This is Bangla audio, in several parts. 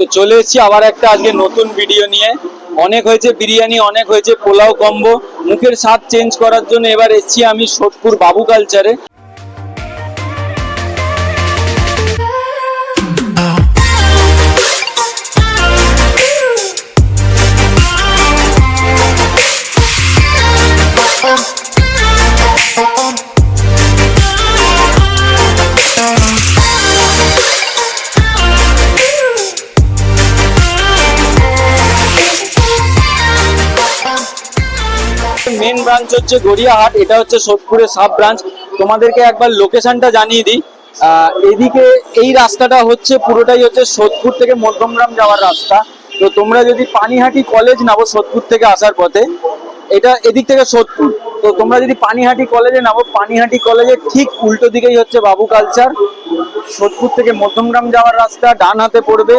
তো চলে এসেছি আবার একটা আজকে নতুন ভিডিও নিয়ে। অনেক হয়েছে বিরিয়ানি, অনেক হয়েছে পোলাও কম্বো মুখের স্বাদ চেঞ্জ করার জন্য এবার এসেছি আমি সোদপুর বাবু কালচারে মেন ব্রাঞ্চ হচ্ছে গড়িয়াহাট, এটা হচ্ছে সোদপুরের সাব ব্রাঞ্চ তোমাদেরকে একবার লোকেশনটা জানিয়ে দিই। এদিকে এই রাস্তাটা হচ্ছে, পুরোটাই হচ্ছে সোদপুর থেকে মধ্যমগ্রাম যাওয়ার রাস্তা। তো তোমরা যদি পানিহাটি কলেজ নামো সোদপুর থেকে আসার পথে এটা এদিক থেকে সোদপুর তো তোমরা যদি পানিহাটি কলেজে নামো, পানিহাটি কলেজের ঠিক উল্টো দিকেই হচ্ছে বাবু কালচার সোদপুর থেকে মধ্যমগ্রাম যাওয়ার রাস্তা ডান হাতে পড়বে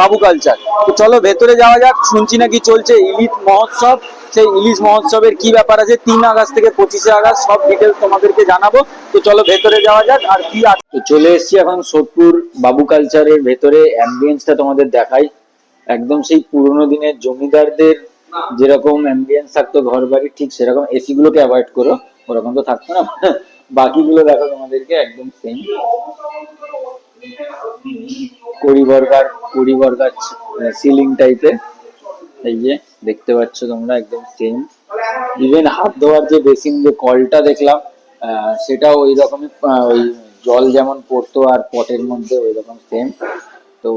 বাবু কালচার তো চলো ভেতরে যাওয়া যাক, শুনছি নাকি চলছে ইলিশ মহোৎসব। সেই ইলিশ মহোৎসবের কি ব্যাপার আছে? তিন আগস্ট থেকে পঁচিশে আগস্ট সব ডিটেলস তোমাদেরকে জানাব। তো চলো ভেতরে যাওয়া যাক, আর কি আছে? চলে এসেছি এখন সোদপুর বাবু কালচারের ভেতরে অ্যাম্বিয়েন্সটা তোমাদের দেখাই। একদম সেই পুরোনো দিনের জমিদারদের যেরকম অ্যাম্বিয়েন্স থাকতো ঘর বাড়ি, ঠিক সেরকম এসি গুলোকে অ্যাভয়েড করো, ওরকম তো থাকতো না। বাকিগুলো দেখো তোমাদেরকে একদম সেম কুড়ি বর্গার কুড়ি বর্গার সিলিং টাইপের এই যে দেখতে পাচ্ছ তোমরা একদম সেম ইভেন হাত ধোয়ার যে বেসিন যে কলটা দেখলাম সেটাও ওই রকমই ওই জল যেমন পড়তো আর পটের মধ্যে ওই রকম সেম তো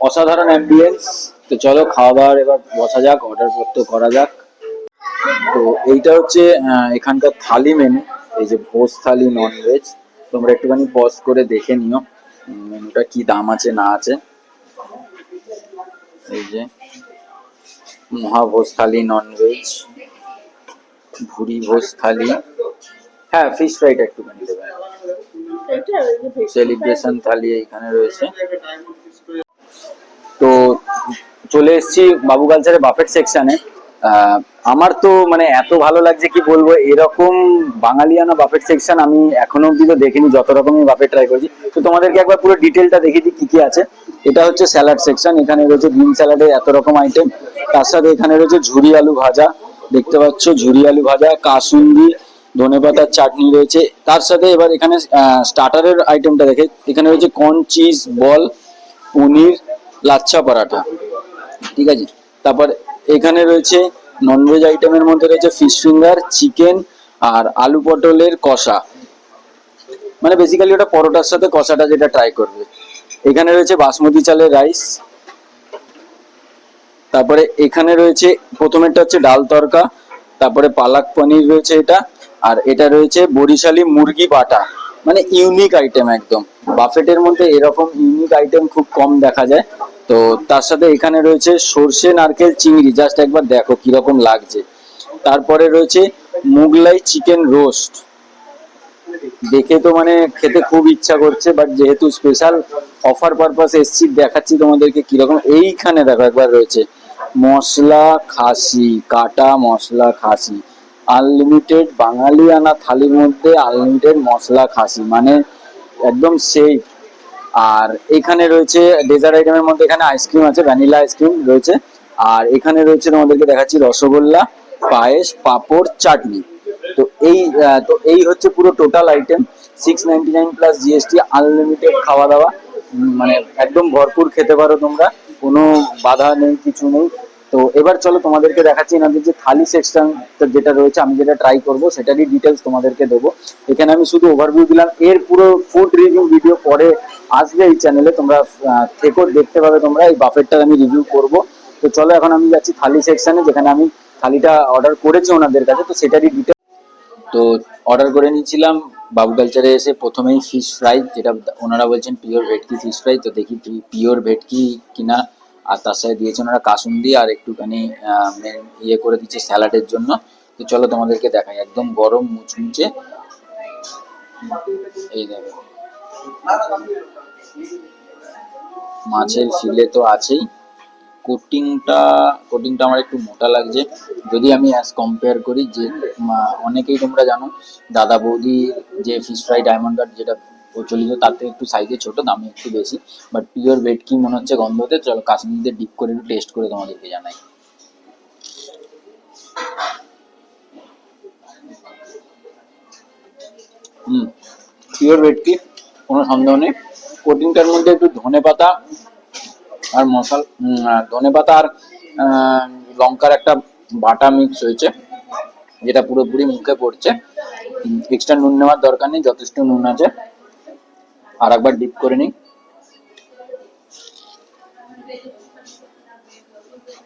অসাধারণ অ্যাম্বিয়েন্স তো চলো খাওয়া দাওয়ার এবার বসা যাক অর্ডার করতে করা যাক। তো এইটা হচ্ছে এখানকার থালি মেনু এই যে ভোজ থালি নন ভেজ তোমরা একটুখানি পজ করে দেখে নিও মেনুটা কি দাম আছে না আছে। এই যে মহাভোজ থালি নন ভেজ ভুরি ভোজ থালি। হ্যাঁ ফিশ ফ্রাইটা একটুখানি দেবেন সেলিব্রেশন থালি এইখানে রয়েছে। তো চলে এসেছি বাবু কালচারের বাফেট সেকশনে আমার তো মানে এত ভালো লাগছে কি বলব, এরকম বাঙালিয়ানা বাফেট সেকশন আমি এখনও অব্দি তো দেখিনি, যত রকমই বাফেট ট্রাই করেছি। তো তোমাদেরকে একবার পুরো ডিটেলটা দেখিয়ে দিই কি কি আছে। এটা হচ্ছে স্যালাড সেকশন এখানে রয়েছে বিন স্যালাডের এত রকম আইটেম তার সাথে এখানে রয়েছে ঝুরি আলু ভাজা, দেখতে পাচ্ছ ঝুরি আলু ভাজা, কাসুন্দি ধনেপাতার চাটনি রয়েছে। তার সাথে এবার এখানে স্টার্টারের আইটেমটা দেখে, এখানে রয়েছে corn cheese ball, paneer lachha paratha. ঠিক আছে? তারপর এখানে রয়েছে ননভেজ আইটেমের মধ্যে রয়েছে ফিশ ফিঙ্গার চিকেন আর আলু পটলের কষা। মানে বেসিক্যালি ওটা পরোটার সাথে কষাটা যেটা ট্রাই করবে। এখানে রয়েছে বাসমতি চালের রাইস তারপরে এখানে রয়েছে, প্রথমেরটা হচ্ছে ডাল তরকা, তারপরে পালাক পনির রয়েছে এটা, আর এটা রয়েছে বরিশালি মুরগি বাটা। মানে ইউনিক আইটেম একদম। বাফেটের মধ্যে এরকম ইউনিক আইটেম খুব কম দেখা যায়। তো তার সাথে এখানে রয়েছে সর্ষে, নারকেল, চিংড়ি। জাস্ট একবার দেখো কীরকম লাগছে। তারপরে রয়েছে মুগলাই চিকেন রোস্ট। দেখে তো মানে খেতে খুব ইচ্ছা করছে বাট যেহেতু স্পেশাল অফার পারপাস এসছি, দেখাচ্ছি তোমাদেরকে কীরকম। এইখানে দেখো একবার রয়েছে মশলা খাসি, কাটা মশলা খাসি। আনলিমিটেড বাঙালি আনা থালির মধ্যে আনলিমিটেড মশলা খাসি। মানে একদম সেই আর এখানে রয়েছে ডেজার্ট আইটেমের মধ্যে এখানে আইসক্রিম আছে ভ্যানিলা আইসক্রিম রয়েছে। আর এখানে রয়েছে তোমাদেরকে দেখাচ্ছি রসগোল্লা, পায়েস, পাঁপড়, চাটনি। তো এই তো এই হচ্ছে পুরো total item six ninety nine plus GST unlimited খাওয়া দাওয়া। মানে একদম ভরপুর খেতে পারো তোমরা। কোনো বাধা নেই, কিছু নেই। তো এবার চলো তোমাদেরকে দেখাচ্ছি এনাদের যে থালি সেকশন যেটা রয়েছে, আমি যেটা ট্রাই করব সেটারই ডিটেলস তোমাদেরকে দেবো। এখানে আমি শুধু ওভারভিউ দিলাম। এর পুরো ফুড রিভিউ ভিডিও পরে আসবে এই চ্যানেলে তোমরা থেকেও দেখতে পাবে তোমরা। এই বাফেটটার আমি রিভিউ করব। তো চলো এখন আমি যাচ্ছি থালি সেকশনে যেখানে আমি থালিটা অর্ডার করেছি ওনাদের কাছে। তো সেটারই ডিটেল তো অর্ডার করে নিয়েছিলাম। বাবু কালচারে এসে প্রথমেই ফিশ ফ্রাই যেটা ওনারা বলছেন পিওর ভেটকি ফিশ ফ্রাই তো দেখি পিওর ভেটকি কিনা। আর তার সাথে দিয়েছে ওনারা কাসুন্দি আর একটুখানি ইয়ে করে দিচ্ছে স্যালাডের জন্য। তো চলো তোমাদেরকে দেখাই, একদম গরম মুচমুচে। এই দেখো। মাছের ফিলে তো আছেই। কোটিংটা কোটিংটা আমার একটু মোটা লাগছে। যদি আমি অ্যাজ কম্পেয়ার করি, যে অনেকেই তোমরা জানো, দাদা বৌদি যে ফিশ ফ্রাই ডায়মন্ড কাট যেটা প্রচলিত তার থেকে একটু সাইজে ছোট, দামে একটু বেশি। বাট পিওর ভেটকি মনে হচ্ছে গন্ধতে। চলো কাশ্মীরদের ডিপ করে একটু টেস্ট করে তোমাদেরকে জানাই। হুম পিওর ভেটকি কোনো সন্দেহ নেই। কোটিংটার মধ্যে একটু ধনে পাতা আর মশলা ধনে পাতা আর লঙ্কার একটা বাটা মিক্স হয়েছে, যেটা পুরোপুরি মুখে পড়ছে। এক্সট্রা নুন নেওয়ার দরকার নেই, যথেষ্ট নুন আছে। আর একবার ডিপ করে নিই।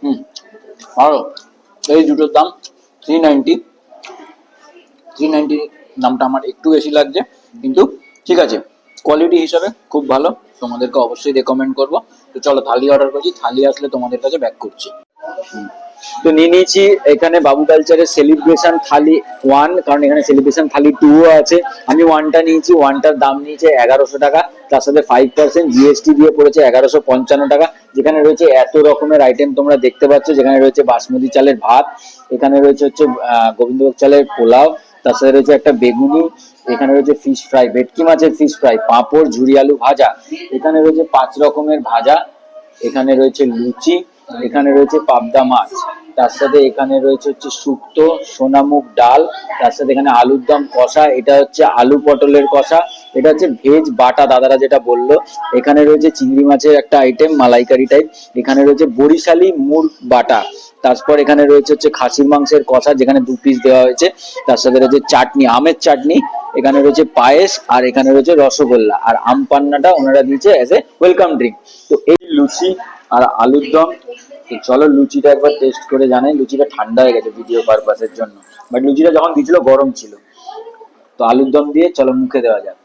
হুম, ভালো। এই দুটোর দাম থ্রি নাইনটি থ্রি নাইনটি দামটা আমার একটু বেশি লাগছে, কিন্তু ঠিক আছে। কোয়ালিটি হিসাবে খুব ভালো, তোমাদেরকে অবশ্যই রেকমেন্ড করব। তো চলো থালি অর্ডার করছি, থালি আসলে তোমাদের কাছে ব্যাক করছি। হুম। তো নিয়ে নিয়েছি। এখানে বাবু কালচারের সেলিব্রেশন থালি ওয়ান কারণ এখানে সেলিব্রেশন থালি টু আছে। আমি ওয়ানটা নিয়েছি ওয়ানটার দাম নিয়েছে এগারোশো টাকা, তার সাথে ফাইভ পার্সেন্ট জিএসটি দিয়ে পড়েছে এগারোশো পঞ্চান্ন টাকা। যেখানে রয়েছে এত রকমের আইটেম তোমরা দেখতে পাচ্ছ। যেখানে রয়েছে বাসমতি চালের ভাত, এখানে রয়েছে হচ্ছে গোবিন্দভোগ চালের পোলাও, তার সাথে রয়েছে একটা বেগুনি, এখানে রয়েছে ফিশ ফ্রাই ভেটকি মাছের ফিশ ফ্রাই পাঁপড়, ঝুরি আলু ভাজা, এখানে রয়েছে পাঁচ রকমের ভাজা, এখানে রয়েছে লুচি এখানে রয়েছে পাবদা মাছ। তার সাথে এখানে রয়েছে হচ্ছে শুক্তো সোনামুখ ডাল, তার সাথে এখানে আলুর দম কষা, এটা হচ্ছে আলু পটলের কষা, এটা হচ্ছে ভেজ বাটা, দাদারা যেটা বলল। এখানে রয়েছে চিংড়ি মাছের একটা আইটেম মালাইকারি টাইপ এখানে রয়েছে বরিশালি মুর বাটা। তারপর এখানে রয়েছে হচ্ছে খাসির মাংসের কষা, যেখানে দু পিস দেওয়া হয়েছে। তার সাথে রয়েছে চাটনি, আমের চাটনি, এখানে রয়েছে পায়েস, আর এখানে রয়েছে রসগোল্লা। আর আম পান্নাটা ওনারা দিয়েছে অ্যাজ এ ওয়েলকাম ড্রিঙ্ক তো এই লুচি আর আলুর দম, তো চলো লুচিটা একবার টেস্ট করে জানাই। লুচিটা ঠান্ডা হয়ে গেছে ভিডিও পারপাসের জন্য। বাট লুচিটা যখন দিয়েছিল, গরম ছিল। তো আলুর দম দিয়ে চলো মুখে দেওয়া যাক।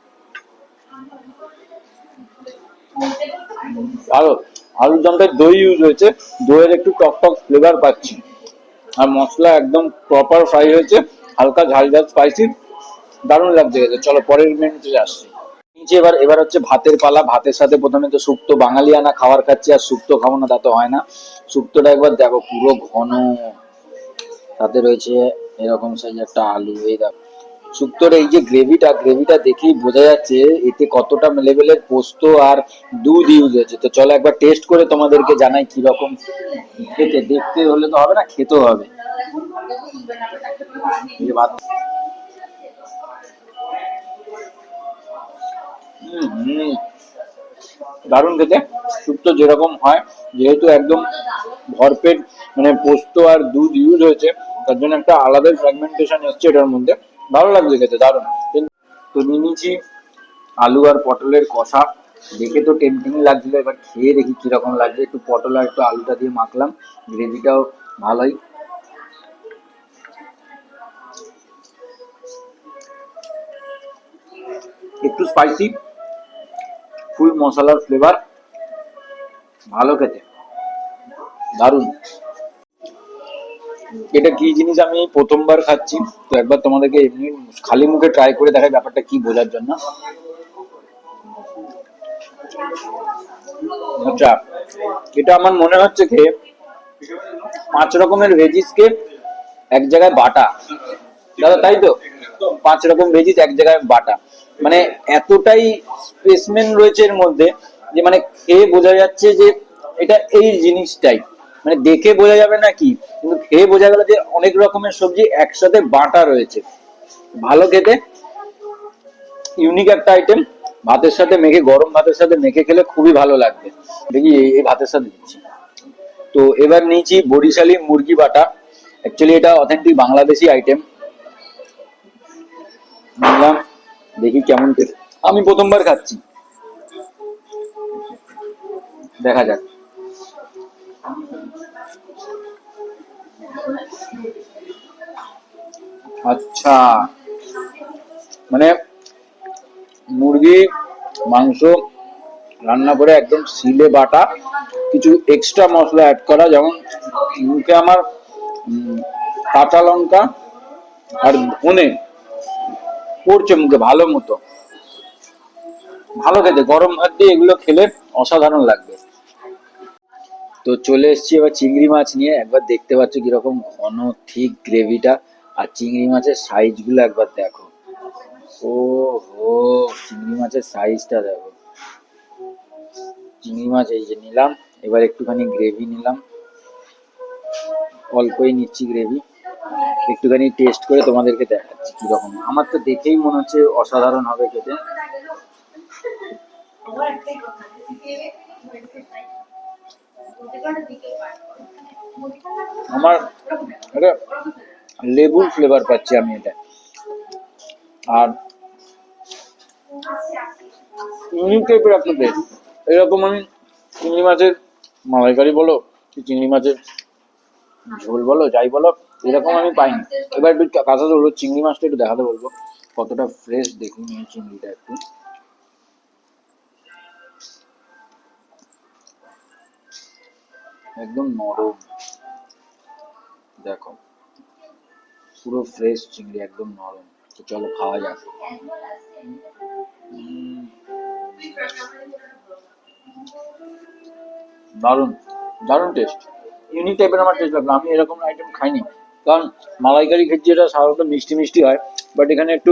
ভালো আলুর দমটায় দই ইউজ হয়েছে। দইয়ের একটু টক টক ফ্লেভার পাচ্ছি। আর মশলা একদম প্রপার ফ্রাই হয়েছে। হালকা ঝাল ঝাল স্পাইসি দারুণ লাগছে খেতে। চলো পরের মেনুতে আসছি। নিচে এবার এবার হচ্ছে ভাতের পালা, ভাতের সাথে প্রথমে তো শুক্তো বাঙালিয়ানা খাবার খাচ্ছি, আর শুক্তো খাব না, তা তো হয় না। শুক্তোটা একবার দেখো, পুরো ঘন। তাতে রয়েছে এরকম সাইজ একটা আলু, এই দেখো। শুক্তোর এই যে গ্রেভিটা গ্রেভিটা দেখেই বোঝা যাচ্ছে এতে কতটা লেভেলের পোস্ত আর দুধ ইউজ হয়েছে। তো চলো একবার টেস্ট করে তোমাদেরকে জানাই কি রকম খেতে। দেখতে হলে তো হবে না, খেতেও হবে। দারুণ খেতে। শুক্তো যেরকম হয়, যেহেতু একদম ভরপেট মানে পোস্ত আর দুধ ইউজ হয়েছে, তার জন্য একটা আলাদা ফ্র্যাগমেন্টেশন এসছে এটার মধ্যে। ভালো লাগছে খেতে, দারুণ। তো নিয়ে নিয়েছি আলু আর পটলের কষা। দেখে তো টেম্পটিং লাগছিল, এবার খেয়ে দেখি কীরকম লাগছে একটু পটল আর একটু আলুটা দিয়ে মাখলাম গ্রেভিটাও ভালোই। একটু স্পাইসি ফুল মশলার ফ্লেভার ভালো খেতে। দারুণ। এটা কি জিনিস আমি প্রথমবার খাচ্ছি? তো একবার তোমাদেরকে এমনি খালি মুখে ট্রাই করে দেখাই ব্যাপারটা কি বোঝার জন্য। আচ্ছা এটা আমার মনে হচ্ছে যে পাঁচ রকমের ভেজিসকে এক জায়গায় বাটা। দাদা, তাই তো? পাঁচ রকম ভেজিস এক জায়গায় বাটা। মানে এতটাই স্পেসমেন রয়েছে এর মধ্যে যে মানে খেয়ে বোঝা যাচ্ছে যে এটা এই জিনিসটাই। মানে দেখে বোঝা যাবে না কি, কিন্তু খেয়ে বোঝা গেল যে অনেক রকমের সবজি একসাথে বাটা রয়েছে। ভালো খেতে ইউনিক একটা আইটেম ভাতের সাথে মেখে, গরম ভাতের সাথে মেখে খেলে খুবই ভালো লাগবে। দেখি এই ভাতের সাথে দিচ্ছি। তো এবার নিয়েছি বরিশালি মুরগি বাটা। অ্যাকচুয়ালি এটা অথেন্টিক বাংলাদেশি আইটেম নিলাম। দেখি কেমন খেতে। আমি প্রথমবার খাচ্ছি। দেখা যাক। আচ্ছা। মানে মুরগি, মাংস রান্না করে একদম সিলে বাটা। কিছু এক্সট্রা মশলা অ্যাড করা। যেমন মুখে আমার কাঁচা লঙ্কা আর ধনে। পড়ছে মুখে ভালো মতো। ভালো খেতে, গরম ভাত দিয়ে এগুলো খেলে অসাধারণ লাগবে। তো চলে এসেছি এবার চিংড়ি মাছ নিয়ে, একবার দেখতে পাচ্ছ কীরকম ঘন, ঠিক গ্রেভিটা। আর চিংড়ি মাছের সাইজগুলো একবার দেখো। ও হো চিংড়ি মাছের সাইজটা দেখো। চিংড়ি মাছ এই যে নিলাম, এবার একটুখানি গ্রেভি নিলাম। অল্পই নিচ্ছি গ্রেভি একটুখানি টেস্ট করে তোমাদেরকে দেখাচ্ছি কীরকম আমার তো দেখেই মনে হচ্ছে অসাধারণ হবে খেতে। আমার এটা লেবুর ফ্লেভার পাচ্ছি আমি এটা। আর ইউনিক টাইপের একটা টেস্ট এরকম আমি চিংড়ি মাছের মালাইকারি বলো, কি চিংড়ি মাছের ঝোল বলো, যাই বলো এরকম আমি পাইনি। এবার একটু কাঁচা ধরবো চিংড়ি মাছটা একটু দেখাতে বলব। কতটা ফ্রেশ দেখুন নিয়ে চিংড়িটা একটু। একদম নরম। দেখো, পুরো ফ্রেশ চিংড়ি, একদম নরম। তো চলো খাওয়া যাক। দারুণ দারুণ টেস্ট ইউনিক টাইপের আমার টেস্ট লাগল। আমি এরকম আইটেম খাইনি। কারণ মালাইকারি যেটা সাধারণত মিষ্টি মিষ্টি হয় বাট এখানে একটু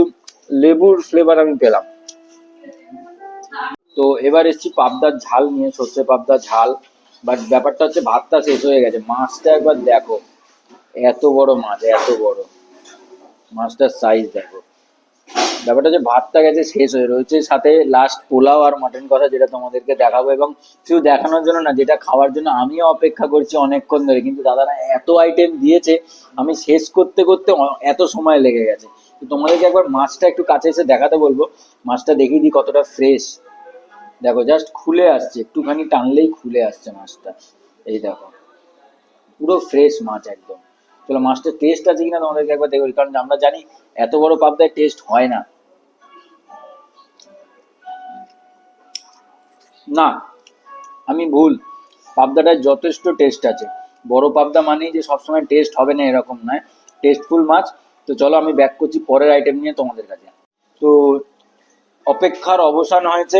লেবুর ফ্লেভার আমি পেলাম। তো এবার এসছি পাবদার ঝাল নিয়ে, সর্ষে পাবদার ঝাল বাট ব্যাপারটা হচ্ছে ভাতটা শেষ হয়ে গেছে। মাছটা একবার দেখো, এত বড় মাছ, এত বড়। মাছটার সাইজ দেখো। ব্যাপারটা হচ্ছে ভাতটা গেছে শেষ হয়ে রয়েছে। সাথে লাস্ট পোলাও আর মাটন কষা যেটা তোমাদেরকে দেখাবো এবং শুধু দেখানোর জন্য না, যেটা খাওয়ার জন্য আমিও অপেক্ষা করছি অনেকক্ষণ ধরে। কিন্তু দাদারা এত আইটেম দিয়েছে, আমি শেষ করতে করতে এত সময় লেগে গেছে। তো তোমাদেরকে একবার মাছটা একটু কাছে এসে দেখাতে বলব। মাছটা দেখিয়ে দিই কতটা ফ্রেশ দেখো জাস্ট খুলে আসছে। একটুখানি টানলেই খুলে আসছে মাছটা। এই দেখো, পুরো ফ্রেশ মাছ একদম। চলো মাছটার টেস্ট আছে কিনা তোমাদেরকে একবার দেখো কারণ আমরা জানি এত বড় পাবদায় টেস্ট হয় না। না, আমি ভুল। পাবদাটায় যথেষ্ট টেস্ট আছে। বড় পাবদা মানেই যে সবসময় টেস্ট হবে না এরকম নয়। টেস্টফুল মাছ তো চলো আমি ব্যাক করছি পরের আইটেম নিয়ে তোমাদের কাছে। তো অপেক্ষার অবসান হয়েছে।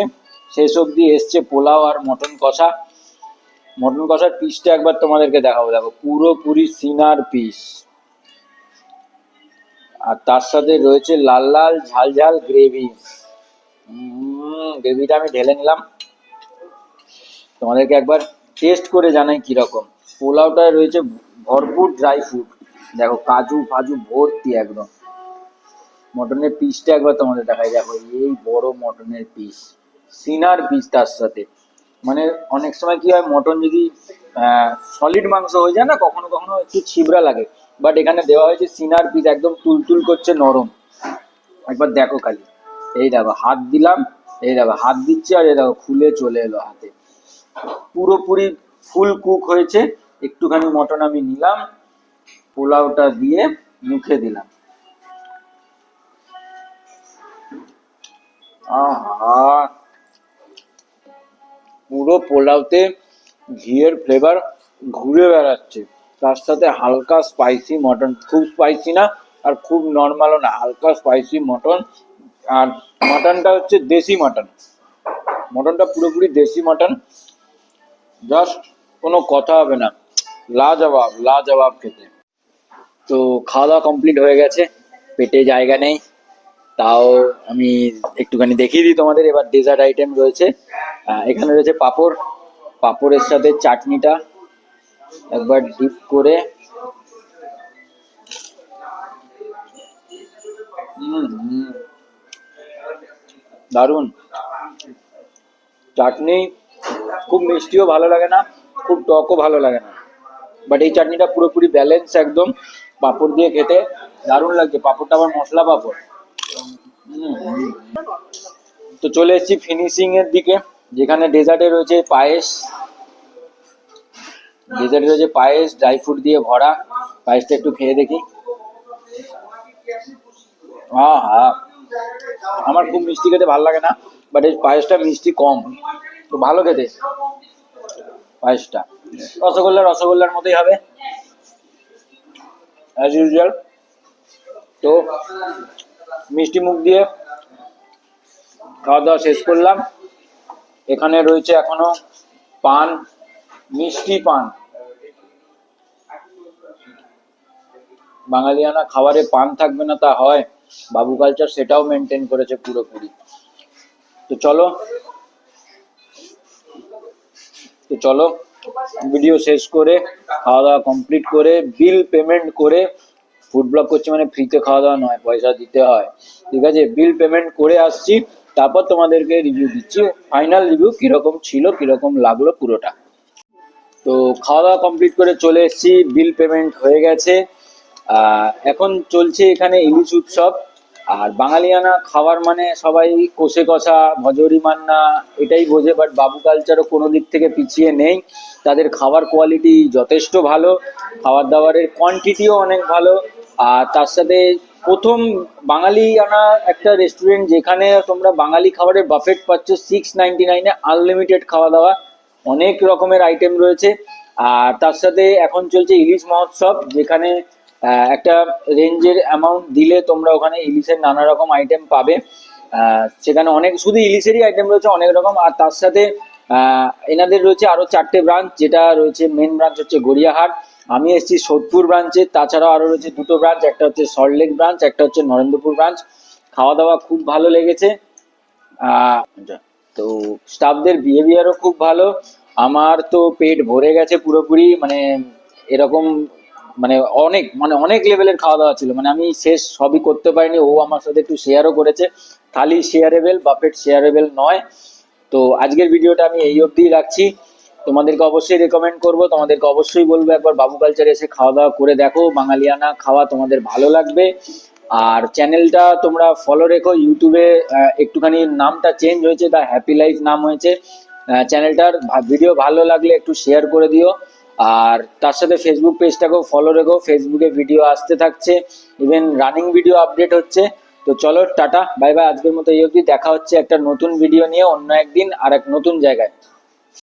শেষ অবধি এসছে পোলাও আর মটন কষা। মটন কষার পিসটা একবার তোমাদেরকে দেখাবো। দেখো, পুরোপুরি সিনার পিস আর তার সাথে রয়েছে লাল লাল ঝাল ঝাল গ্রেভি গ্রেভিটা আমি ঢেলে নিলাম। তোমাদেরকে একবার টেস্ট করে জানাই কীরকম। পোলাওটায় রয়েছে ভরপুর ড্রাই ফ্রুট দেখো, কাজু ফাজু ভর্তি একদম। মটনের পিসটা একবার তোমাদের দেখাই। দেখো, এই বড় মটনের পিস সিনার পিস তার সাথে। মানে অনেক সময় কি হয়, মটন যদি সলিড মাংস হয়ে যায় না, কখনো কখনো একটু ছিবড়া লাগে। বাট এখানে দেওয়া হয়েছে সিনার পিস, একদম তুলতুল করছে নরম। একবার দেখো খালি। এই দেখো, হাত দিলাম, এই দেখো, হাত দিচ্ছি আর এই দেখো, খুলে চলে এলো হাতে। পুরোপুরি ফুল কুক হয়েছে। একটুখানি মটন আমি নিলাম, পোলাওটা দিয়ে মুখে দিলাম। আহা! পুরো পোলাওতে ঘিয়ের ফ্লেভার ঘুরে বেড়াচ্ছে। তার সাথে হালকা স্পাইসি মটন খুব স্পাইসি না আর খুব নর্মালও না, হালকা স্পাইসি মটন আর মটনটা হচ্ছে দেশি মটন মটনটা পুরোপুরি দেশি মটন জাস্ট কোনো কথা হবে না। লাজবাব লাজবাব খেতে। তো খাওয়া দাওয়া কমপ্লিট হয়ে গেছে, পেটে জায়গা নেই। তাও আমি একটুখানি দেখিয়ে দিই তোমাদের, এবার ডেজার্ট আইটেম রয়েছে। এখানে রয়েছে পাপড়। পাপড়ের সাথে চাটনিটা একবার ডিপ করে। দারুণ। চাটনি খুব মিষ্টিও ভালো লাগে না, খুব টকও ভালো লাগে না। বাট এই চাটনিটা পুরোপুরি ব্যালেন্স একদম পাঁপড় দিয়ে খেতে। দারুণ লাগছে, পাঁপড়টা আবার মশলা পাঁপড়। তো চলে এসেছি ফিনিশিং এর দিকে। যেখানে ডেজার্টে রয়েছে পায়েস ডেজার্টে রয়েছে পায়েস ড্রাই ফ্রুট দিয়ে ভরা। পায়েসটা একটু খেয়ে দেখি। আহা আমার খুব মিষ্টি খেতে ভালো লাগে না বাট এই পায়েসটা মিষ্টি কম। তো ভালো খেতে। পায়েসটা। রসগোল্লা, রসগোল্লার মতোই হবে। অ্যাজ ইউজুয়াল তো, মিষ্টি মুখ দিয়ে খাওয়া দাওয়া শেষ করলাম। এখানে রয়েছে এখনও পান, মিষ্টি পান। বাঙালিয়ানা খাবারে পান থাকবে না, তা হয়। বাবু কালচার সেটাও মেনটেন করেছে পুরোপুরি। তো চলো তো চলো ভিডিও শেষ করে খাওয়া দাওয়া কমপ্লিট করে বিল পেমেন্ট করে ফুড ব্লগ করছি মানে ফ্রিতে খাওয়া দাওয়া নয়, পয়সা দিতে হয়। ঠিক আছে? বিল পেমেন্ট করে আসছি। তারপর তোমাদেরকে রিভিউ দিচ্ছি ফাইনাল রিভিউ কীরকম ছিল, কীরকম লাগল পুরোটা। তো খাওয়া দাওয়া কমপ্লিট করে চলে এসেছি বিল পেমেন্ট হয়ে গেছে। এখন চলছে এখানে ইলিশ উৎসব। আর বাঙালিয়ানা খাবার মানে সবাই কষে কষা, ভজরি মান্না, এটাই বোঝে বাট বাবু কালচারও কোনো দিক থেকে পিছিয়ে নেই। তাদের খাবার কোয়ালিটি যথেষ্ট ভালো খাবার দাবারের কোয়ান্টিটিও অনেক ভালো। আর তার সাথে প্রথম বাঙালি আনা একটা রেস্টুরেন্ট যেখানে তোমরা বাঙালি খাবারের বাফেট পাচ্ছ সিক্স নাইনটি নাইনে আনলিমিটেড খাওয়া দাওয়া। অনেক রকমের আইটেম রয়েছে। আর তার সাথে এখন চলছে ইলিশ মহোৎসব, যেখানে একটা রেঞ্জের অ্যামাউন্ট দিলে তোমরা ওখানে ইলিশের নানা রকম আইটেম পাবে। সেখানে অনেক, শুধু ইলিশেরই আইটেম রয়েছে, অনেক রকম। আর তার সাথে এনাদের রয়েছে আরও চারটে ব্রাঞ্চ যেটা রয়েছে মেন ব্রাঞ্চ হচ্ছে গড়িয়াহাট। আমি এসেছি সোদপুর ব্রাঞ্চে তাছাড়াও আরও রয়েছে দুটো ব্রাঞ্চ একটা হচ্ছে সল্টলেক ব্রাঞ্চ একটা হচ্ছে নরেন্দ্রপুর ব্রাঞ্চ খাওয়া দাওয়া খুব ভালো লেগেছে। তো স্টাফদের বিহেভিয়ারও খুব ভালো। আমার তো পেট ভরে গেছে পুরোপুরি মানে এরকম মানে অনেক মানে অনেক লেভেলের খাওয়া দাওয়া ছিল। মানে আমি শেষ সবই করতে পারিনি, ও আমার সাথে একটু শেয়ারও করেছে। থালি শেয়ারেবেল বাফেট শেয়ারেবেল নয়। তো আজকের ভিডিওটা আমি এই অবধি রাখছি। তোমাদেরকে অবশ্যই রেকমেন্ড করব, তোমাদেরকে অবশ্যই বলব একবার বাবু কালচার এসে খাওয়া দাওয়া করে দেখো, বাঙালিয়ানা খাওয়া তোমাদের ভালো লাগবে। আর চ্যানেলটা তোমরা ফলো রেখো ইউটিউবে একটুখানি নামটা চেঞ্জ হয়েছে দা হ্যাপি লাইফ নাম হয়েছে। চ্যানেলটার ভিডিও ভালো লাগলে একটু শেয়ার করে দিও। আর তার সাথে ফেসবুক পেজটাকেও ফলো রেখো ফেসবুকে ভিডিও আসতে থাকছে। ইভেন রানিং ভিডিও আপডেট হচ্ছে। তো চলো, টাটা বাই বাই আজকের মতো এই অবধি। দেখা হচ্ছে একটা নতুন ভিডিও নিয়ে অন্য একদিন, আর এক নতুন জায়গায়।